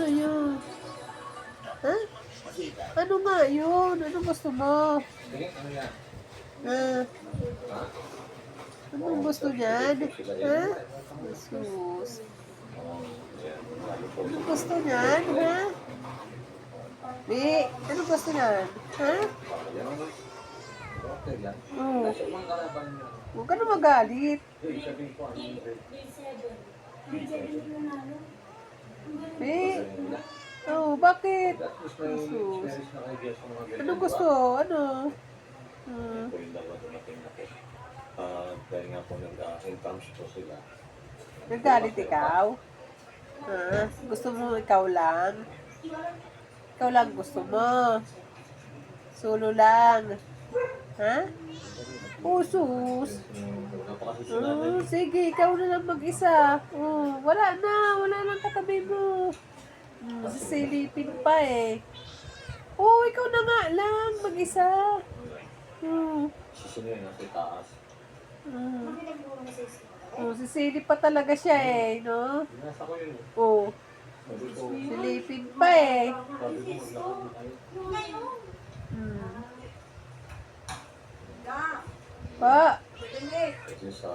Ano yun? Ha? Ano nga yun? Ano gusto mo? Ha? Ano gusto niyan? Ha? Jesus. Ano gusto niyan? Ha? Di, ano gusto niyan? Ha? Oh, huwag ka na magalit. Ibig sabihin ko, ano yung Di. Oh, bakit? Jesus. Ano gusto? Ano? Hmm. Po yung dalawa dumating na po. Ah, dahil nga po nag-incomes po sila. Nagalit ikaw? Ha? Gusto mo ikaw lang? Ikaw lang gusto mo? Solo lang? Ha? Usus? Napakasusunod. Oh, sige, ikaw na lang mag-isa. Oh, wala na, wala nang katabi mo. Hmm, sisilipin pa eh. Oh, ikaw na nga lang, mag-isa. Hmm. Susunod yun, nasa taas. Hmm. Oh, sisilip pa talaga siya eh, no? Nasa ko yun. Oh, Sabi ko, silipin pa eh. na tayo. Hmm. Pa, sa